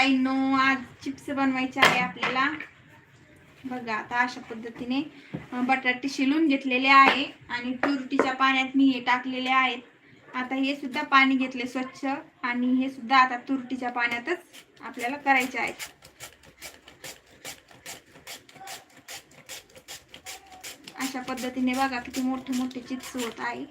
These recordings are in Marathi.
ताईंनो आज चिप्स बनवायचे आहे आपल्याला. बघा आता अशा पद्धतीने बटाटे शिलून घेतलेले आहे आणि तुरटीच्या पाण्यात मी हे टाकलेले आहेत. आता हे सुद्धा पाणी घेतले स्वच्छ आणि हे सुद्धा आता तुरटीच्या पाण्यातच आपल्याला करायचे आहेत. अशा पद्धतीने बघा किती मोठे मोठे चिप्स होत आहे.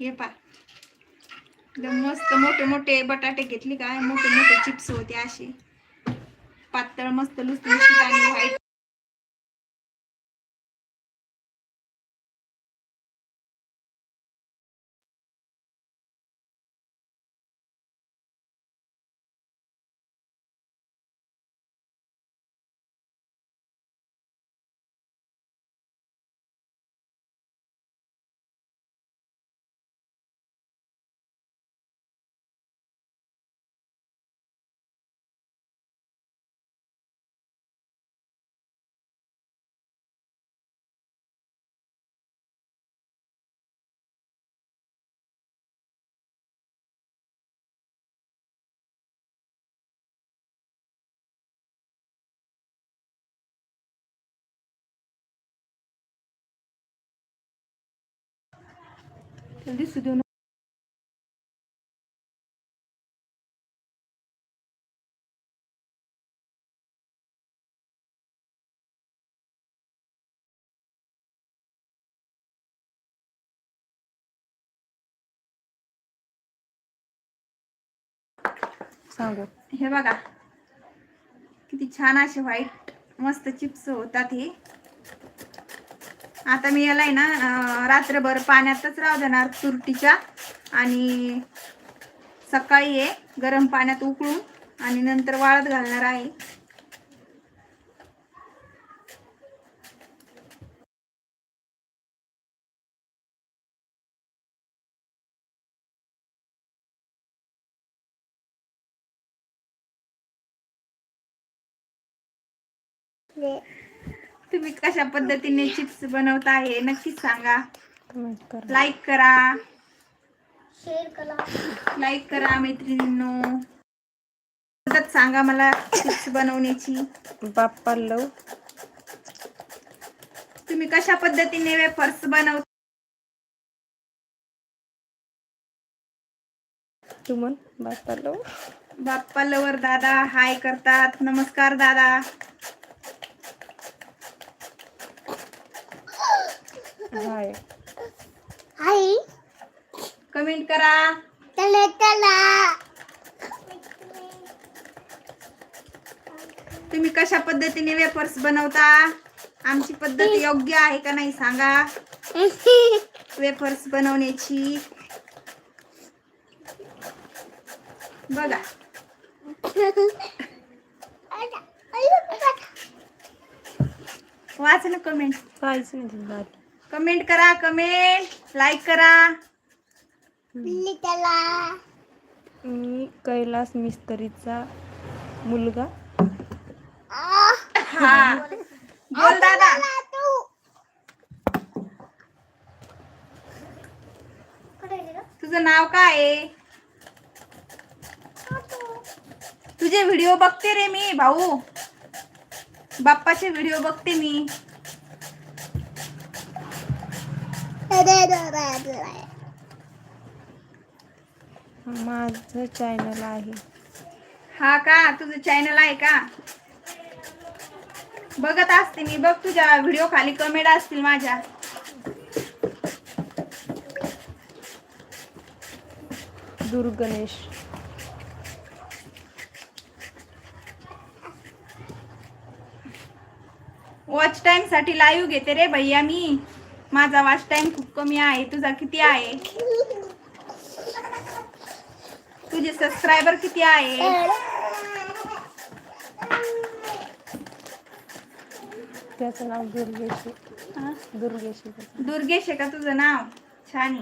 हे पा एकदम मस्त मोठे मोठे बटाटे घेतले काय मोठे मोठे चिप्स होते असे. पातळ मस्त लुसलुशीत आणि व्हाईट दिसू देऊ सांगू. हे बघा. किती छान असे व्हाईट मस्त चिप्स होतात हे. आता मी याला आहे ना रात्रभर पाण्यातच राहू देणार तुरटीच्या. आणि सकाळी हे गरम पाण्यात उकळून आणि नंतर वाळत घालणार आहे. तुम्ही कशा पद्धतीने चिप्स बनवता हे नक्कीच सांगा. लाईक करा. शेअर करा. लाईक करा. मैत्रिणींनो. पद्धत सांगा मला चिप्स बनवण्याची. बाप्पा लव तुम्ही कशा पद्धतीने वेफर्स बनवता तू म्हण बाप्पा लव बाप्पा लवर दादा हाय करतात. नमस्कार दादा. हाय. आई कमेंट करा. चला चला. तुम्ही कशा पद्धतीने वेफर्स बनवता? आमची पद्धत योग्य आहे का नाही सांगा. वेफर्स बनवण्याची. बघा. वाच ना कमेंट. काहीच नाही. कमेंट करा कमेंट. लाईक करा. मी कैलास मिस्त्रीचा मुलगा. हा. बोल दादा. तुझं नाव काय आहे? तुझे व्हिडिओ बघते रे मी भाऊ. बाप्पाचे व्हिडिओ बघते मी. माझं चॅनल आहे. हा का? तुझं चॅनल आहे का? बघत असते मी. बघ तुझ्या व्हिडिओ खाली कमेंट असतील माझ्या. दुर्गणेश वॉच टाइमसाठी लाईव्ह घेते रे भैया मी. माझा वाच टाइम खूप कमी आहे. तुझा किती आहे? तुझे सबस्क्रायबर किती आहे? त्याचं नाव दुर्गेश. दुर्गेश. दुर्गेश आहे का तुझं नाव? छान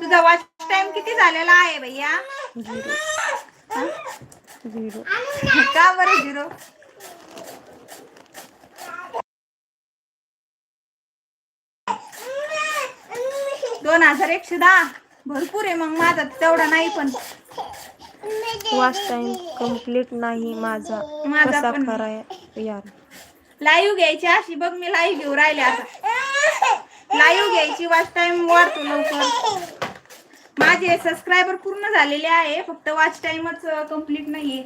तुझा वाच टाइम किती झालेला आहे भैया? झिरो. का बरं झिरो? हजार एकशे दहा. भरपूर आहे मग माझा तेवढा नाही पण. वॉच टाइम कंप्लीट नाही माझा. माझा कसा पण. यार. लाईव्ह घ्यायची अशी बघ मी लाईव्ह घेऊ राहिले आता. लाईव्ह घ्यायची वॉच टाइम वाढतो लवकर. माझे सबस्क्रायबर पूर्ण झालेले आहे फक्त वॉच टाइमच कंप्लीट नाहीये.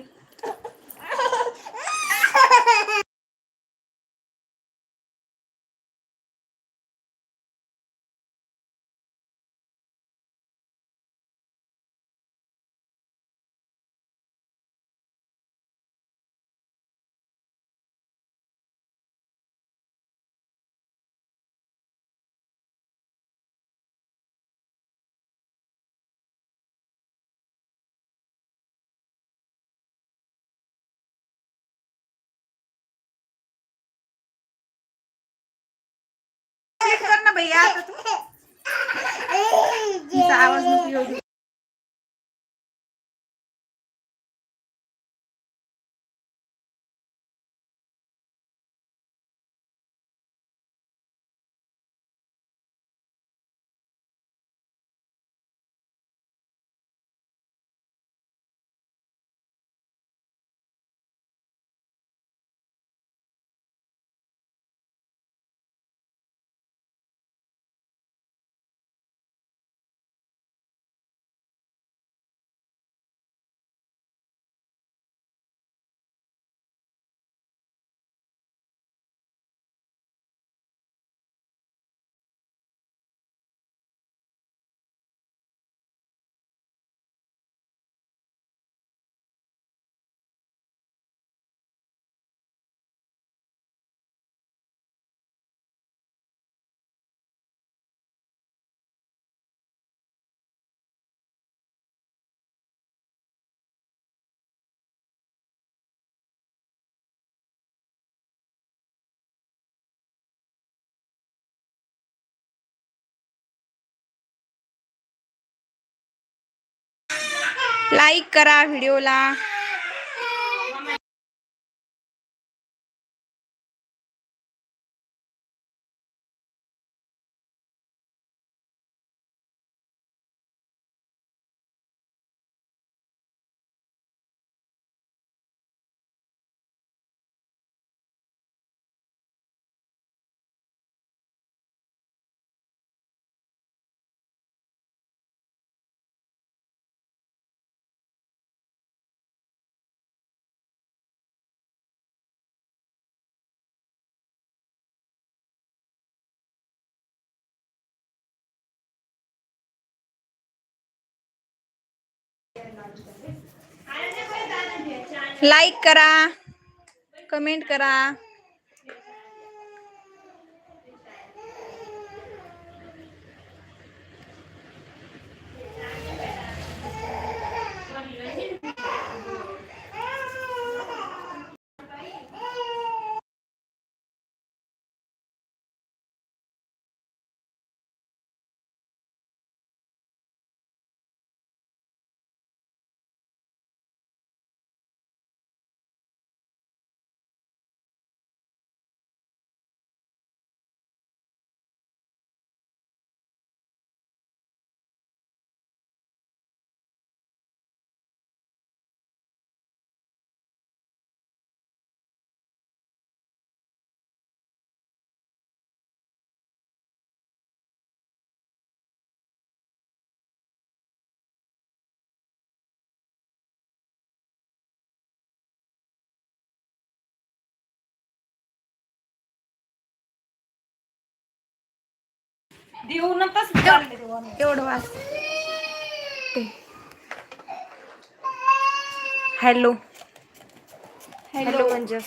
Check कर ना भैया आता तू तुमचा लाईक करा व्हिडिओला. लाईक करा कमेंट करा. एवढं हॅलो. हॅलो. म्हणजे.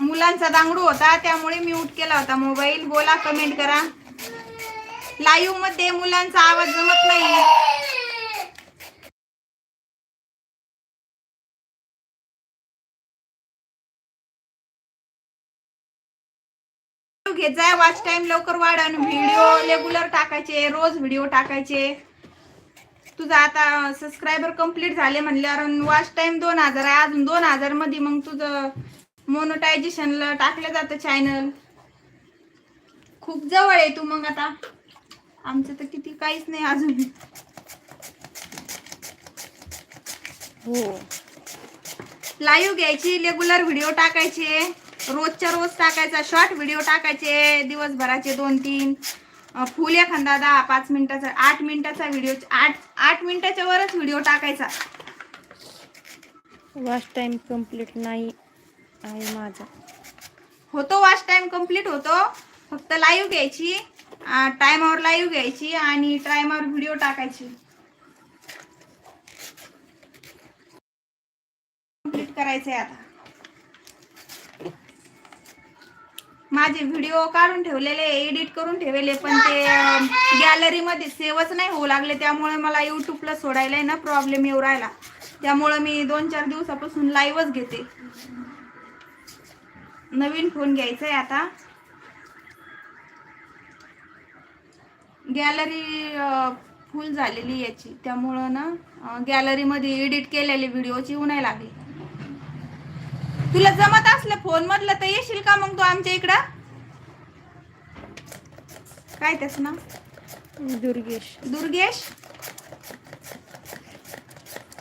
मुलांचा दांगडू होता त्यामुळे म्यूट केला होता. मोबाईल बोला कमेंट करा. लाईव्हमध्ये मुलांचा आवाज जमत नाही घेत जाय वॉच टाइम लवकर वाढ आणि व्हिडिओ रेग्युलर टाकायचे रोज व्हिडिओ टाकायचे. तुझा आता सबस्क्रायबर कंप्लीट झाले म्हणल्यावर वॉच टाइम दोन हजार आहे अजून दोन हजारमध्ये मग तुझं मोनोटायझेशनला टाकलं जातं चॅनल खूप जवळ आहे तू मग आता. आमचं तर किती काहीच नाही अजून. हो. लाईव्ह घ्यायची रेग्युलर व्हिडिओ टाकायचे. रोजच्या रोज टाकायचा शॉर्ट व्हिडिओ टाकायचे दिवसभराचे दोन तीन. फुल एखादा दहा पाच मिनिटाचा आठ मिनिटाचा व्हिडिओ आठ आठ मिनिटाच्या वरच व्हिडिओ टाकायचा. वॉच टाइम कंप्लीट नाही आहे माझा. होतो वॉच टाइम कंप्लीट होतो. फक्त लाईव्ह घ्यायची टायमावर लाईव्ह घ्यायची आणि टायमावर व्हिडिओ टाकायची. कंप्लीट करायचंय आता. माझे व्हिडिओ काढून ठेवलेले एडिट करून ठेवलेले पण ते गॅलरी मध्ये सेवच नाही होऊ लागले. त्यामुळे मला यूट्यूबला सोडायला आहे ना प्रॉब्लेम येऊ राहिला. त्यामुळे मी दोन चार दिवसापासून लाईव्हच घेते. नवीन फोन घ्यायचा आहे आता गॅलरी फुल झालेली याची. त्यामुळं ना गॅलरीमध्ये एडिट केलेले व्हिडिओची येऊ नाही लागली. तुला जमत असलं फोन मधलं तर येशील का मग तू आमच्या इकडं? काय त्याच ना दुर्गेश. दुर्गेश?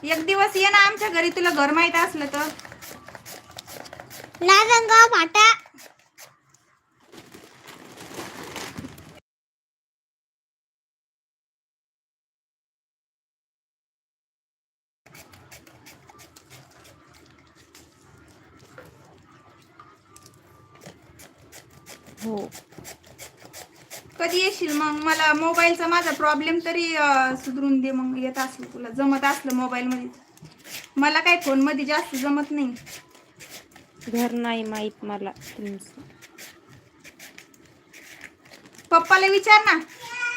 एक दिवस ये ना आमच्या घरी तुला घर माहीत असलं तर. नारंगा फाटा हो कधी येशील मोबाईलचा माझा प्रॉब्लेम तरी अं, सुधरून दे मग येत असलं तुला. जमत असलं मोबाईल मध्ये. मला काय फोनमध्ये जास्त जमत नाही. घर नाही माहीत मला तुमचं. पप्पाला विचार ना.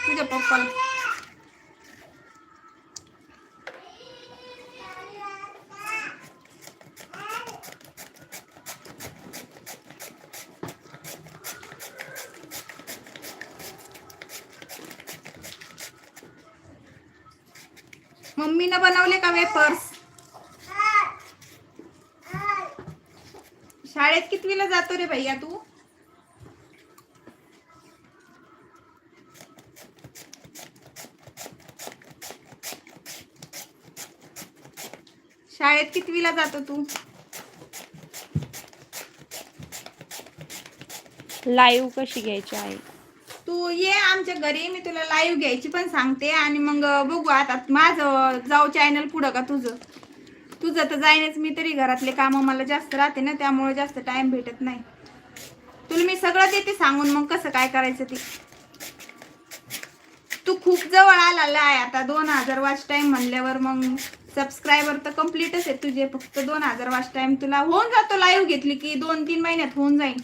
तुझ्या पप्पाला मम्मीनं बनवले का वेफर्स शाळेत कितवीला जातो रे भैया तू? शाळेत कितवीला जातो तू? लाईव्ह कशी घ्यायची आहे तू ये आमच्या घरी मी तुला लाईव्ह घ्यायची पण सांगते आणि मग बघू आता माझं जाऊ चॅनल पुढं का तुझं? तुझं तर जाईनच मी तरी घरातले कामं मला जास्त राहते ना त्यामुळे जास्त टाइम भेटत नाही. तुला मी सगळं देते सांगून मग कसं काय करायचं ते? तू खूप जवळ आलेला आहे आता दोन हजार वॉच टाइम म्हणल्यावर मग सबस्क्रायबर तर कम्प्लीटच आहे तुझे फक्त दोन हजार वाच टाइम तुला होऊन जातो लाईव्ह घेतली की दोन तीन महिन्यात होऊन जाईल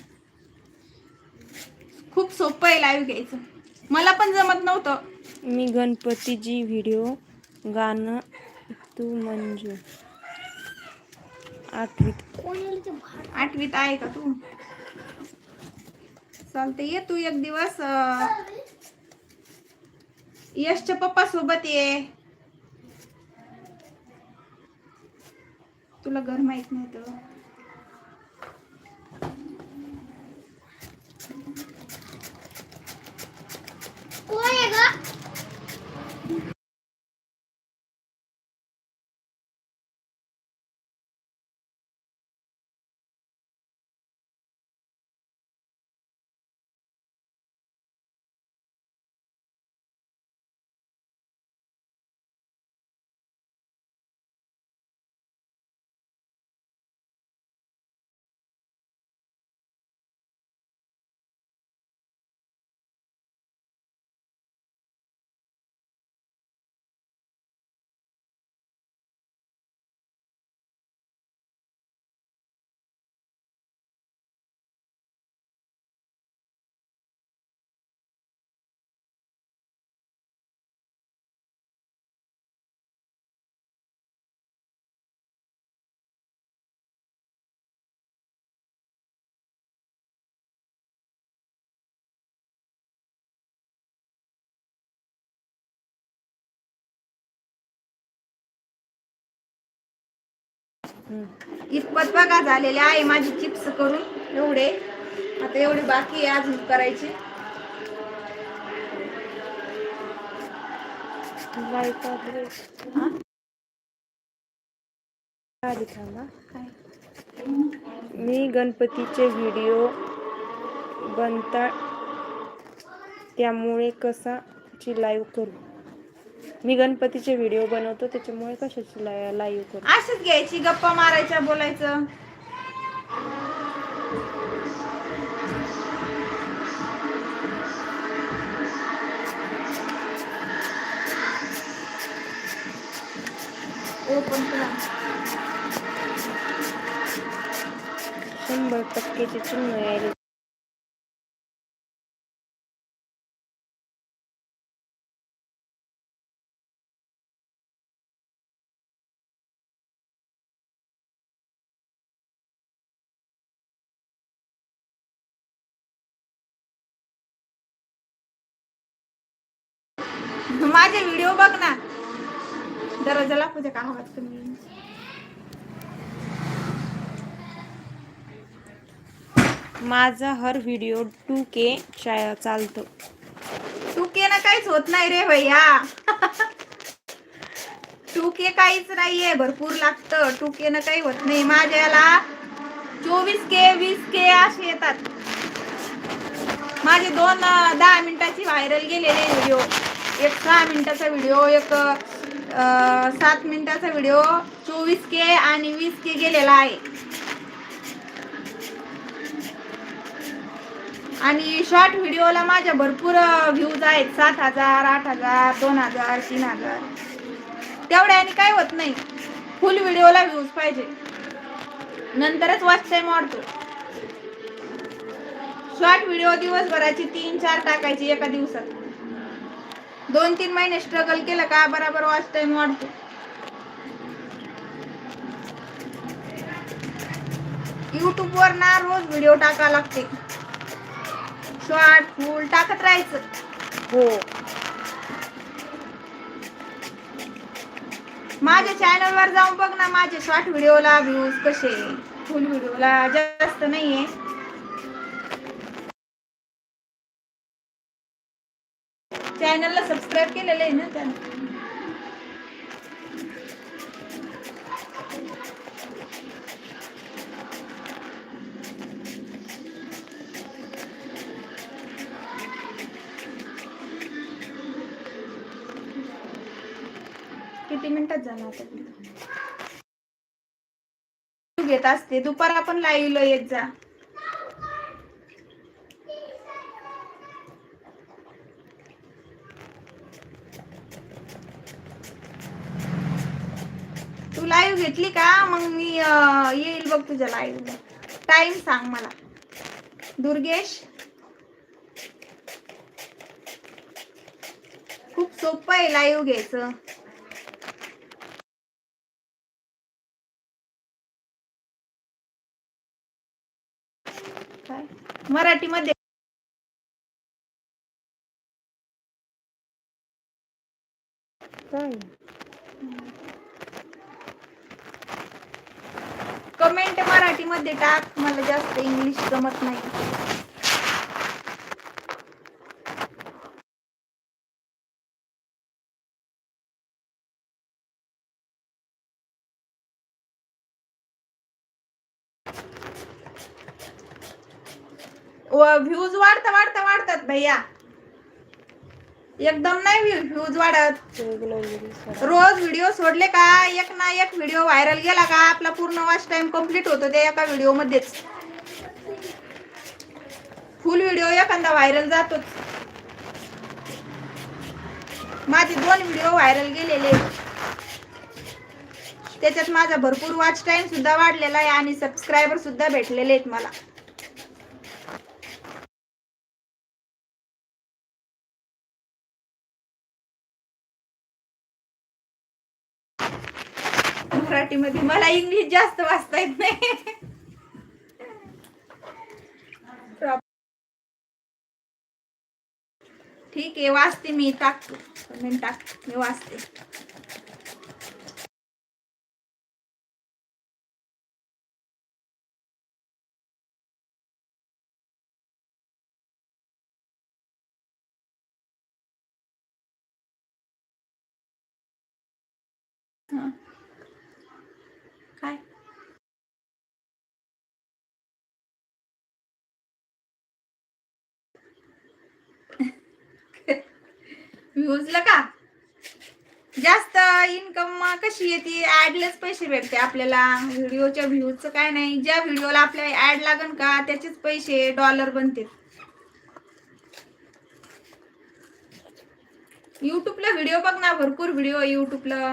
खूप सोपं आहे लाईव्ह घ्यायचं. मला पण जमत नव्हतं. मी गणपतीजी व्हिडिओ गाणं तू मंजू. आठवीत. आठवीत आहे का तू? चालते ये तू एक दिवस यशच्या पप्पा सोबत ये. तुला घर माहीत नाही तर इतपत बघा झालेले आहे माझी चिप्स करून एवढे. आता एवढे बाकी आहे अजून करायचे. हा? मी गणपतीचे व्हिडिओ बनतात त्यामुळे कसाची लाईव्ह करू. मी गणपतीचे व्हिडिओ बनवतो त्याच्यामुळे कशाची लाईव्ह करू? अशीच घ्यायची गप्पा मारायच्या बोलायचं. शंभर टक्केचे चिन्ह यायले माझे व्हिडिओ बघ ना. दरवाजाला पूजा का कमी येईल? माझा हर व्हिडिओ टू के चालतो. टू के ना काहीच होत नाही रे भैया. टू के काहीच नाहीये भरपूर लागतं. टू के ना काही होत नाही माझ्या याला चोवीस के वीस के असे येतात. माझे दोन दहा मिनिटाची व्हायरल गेलेले व्हिडिओ. एक सहा मिनिटाचा व्हिडिओ एक सात मिनिटाचा व्हिडिओ चोवीस के आणि वीस के गेलेला आहे. आणि शॉर्ट व्हिडिओला माझ्या भरपूर व्ह्यूज आहेत. सात हजार आठ हजार दोन हजार तीन हजार. तेवढ्याने काय होत नाही. फुल व्हिडिओला व्ह्यूज पाहिजे. नंतरच वॉच टाइम वाढतो. शॉर्ट व्हिडिओ दिवसभराची तीन चार टाकायची एका दिवसात. दोन तीन महिने स्ट्रगल केलं का बराबर वॉच टाइम वाढतो? युट्यूब वर ना रोज व्हिडिओ टाका लागते. शॉर्ट फुल टाकत राहायचं. हो. माझ्या चॅनल वर जाऊन बघ ना माझे शॉर्ट व्हिडिओला व्ह्यूज कसे? फुल व्हिडिओला जास्त नाहीये. चॅनलला सबस्क्राईब केलेलं आहे ना त्यानं? किती मिनिटात झाला आता? घेत असते. दुपार आपण लाईव्ह येत जा. घेतली का? मग मी अं, येईल बघ तुझ्या लाईव्ह टाइम सांग मला. दुर्गेश? खूप सोपं आहे लाईव्ह घ्यायचं. मराठीमध्ये. काय? कमेंट मराठीमध्ये टाक. मला जास्त इंग्लिश जमत नाही. व्ह्यूज वाढता वाढता वाढतात भैया. एकदम नाही व्ह्यूज वाढत. रोज व्हिडिओ सोडले का? एक ना एक व्हिडिओ व्हायरल गेला का? आपला पूर्ण वॉच टाइम कंप्लीट होतो त्या एका व्हिडिओ मध्येच. फुल व्हिडिओ एखादा व्हायरल जातोच. माझे दोन व्हिडिओ व्हायरल गेलेले. त्याच्यात माझा भरपूर वॉच टाइम सुद्धा वाढलेला आहे आणि सबस्क्रायबर सुद्धा भेटलेले आहेत मला. मराठीमध्ये मला इंग्लिश जास्त वाचता येत नाही. ठीक आहे वाचते मी टाकतो. कमेंट टाक मी वाचते. व्ह्यूजला का? जास्त इन्कम कशी येते? ऍडलेच पैसे भेटते आपल्याला. व्हिडिओच्या व्ह्यूजचं काय नाही. ज्या व्हिडिओला आपल्या ऍड लागन का त्याचेच पैसे डॉलर बनते. युट्यूबला व्हिडिओ बघ ना भरपूर व्हिडिओ युट्यूबला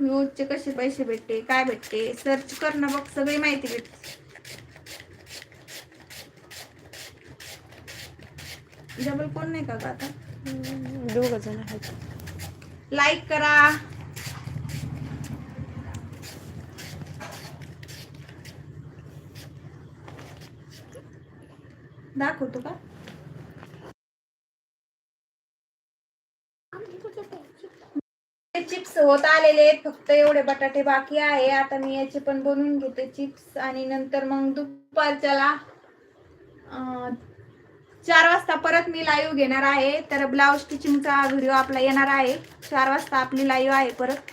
व्ह्यूजचे कसे पैसे भेटते काय भेटते? सर्च कर ना बघ सगळी माहिती भेटते. डबल कोण नाही का आता? दोघ जण आहेत. लाईक करा. दाखवतो का? चिप्स होत आलेले आहेत. फक्त एवढे बटाटे बाकी आहे. आता मी याचे पण बनवून घेते चिप्स आणि नंतर मग दुपारच्याला चार वाजता परत मी लाईव्ह घेणार आहे. तर ब्लाऊज स्टिचिंगचा व्हिडिओ आपला येणार आहे. चार वाजता आपली लाईव्ह आहे परत.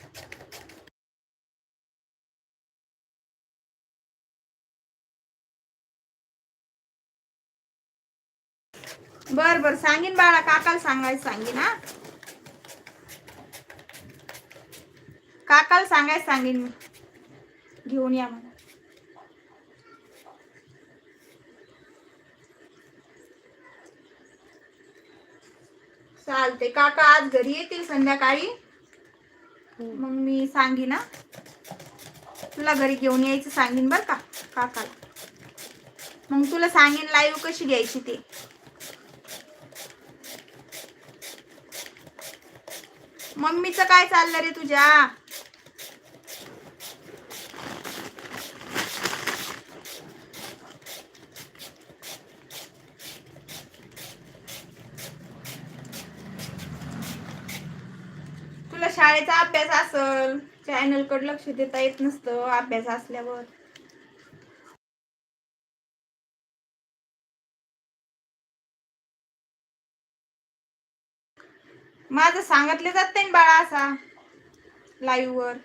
बर बर. सांगीन बाळा काकाला सांगायचं सांगीन हा. काकाला सांगायचं सांगीन मी. घेऊन या मग. चालते काका आज घरी येतील संध्याकाळी? मग मी सांगीन ना तुला घरी घेऊन यायचं सांगीन बर का काकाला. मग तुला सांगेन लाईव्ह कशी घ्यायची ते. मम्मीचं काय चाललं रे तुझ्या तुला शाळेचा अभ्यास चॅनलकडे चॅनलकडे लक्ष देता येत नसतं अभ्यास असल्यावर. माझं सांगितलं जात नाही बाळा असा लाईव्ह वर.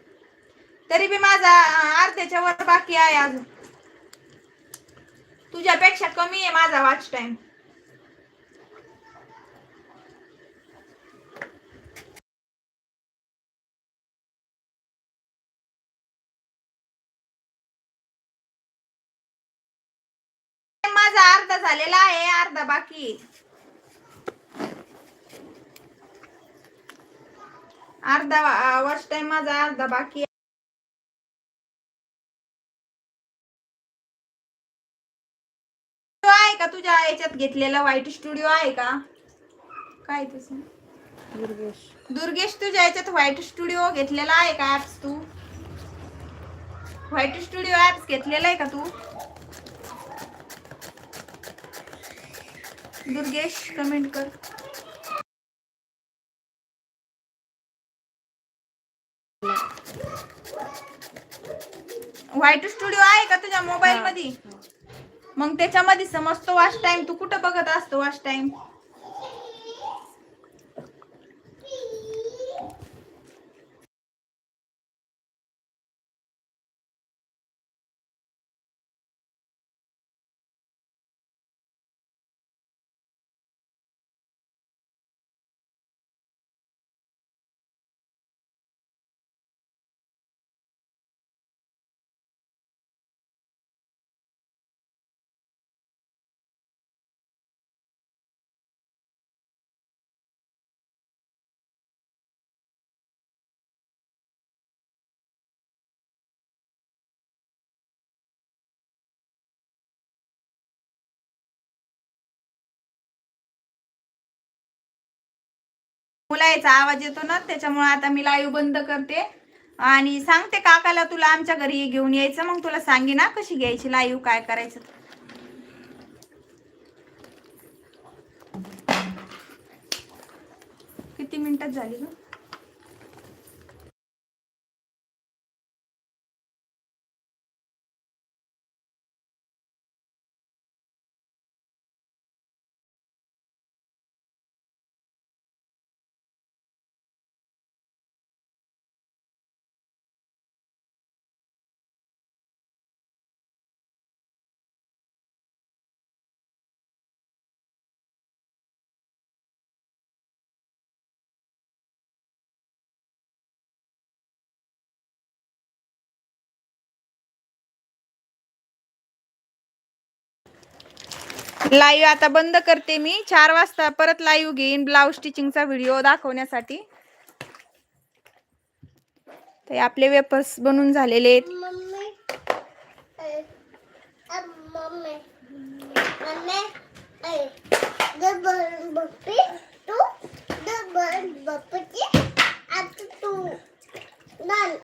तरी बी माझा अर्ध्याच्या वर बाकी आहे अजून. तुझ्यापेक्षा कमी आहे माझा वॉच टाइम माझा अर्धा झालेला आहे अर्धा बाकी. अर्धा वॉच टाइम माझा अर्धा बाकी आहे. आहे का तुझ्या याच्यात घेतलेला व्हाईट स्टुडिओ आहे का? काय तसं दुर्गेश. दुर्गेश तुझ्या याच्यात व्हाईट स्टुडिओ घेतलेला आहे का ऍप्स तू? व्हाईट स्टुडिओ ऍप्स घेतलेला आहे का तू? दुर्गेश कमेंट कर. व्हाईट स्टुडिओ आहे का तुझ्या मोबाईल मध्ये मग त्याच्यामध्ये समजतो वॉच टाइम तू कुठं बघत असतो वॉच टाइम मुलाचा आवाज येतो ना त्याच्यामुळे आता मी लाईव्ह बंद करते. आणि सांगते काकाला तुला आमच्या घरी घेऊन यायचं मग तुला सांगे ना कशी घ्यायची लाईव्ह काय करायचं. किती मिनिटात झाली ग? लाईव्ह आता बंद करते मी. चार वाजता परत लाईव्ह घेईन ब्लाऊज स्टिचिंगचा व्हिडिओ दाखवण्यासाठी. तर आपले वेपर्स बनून झालेले आहेत.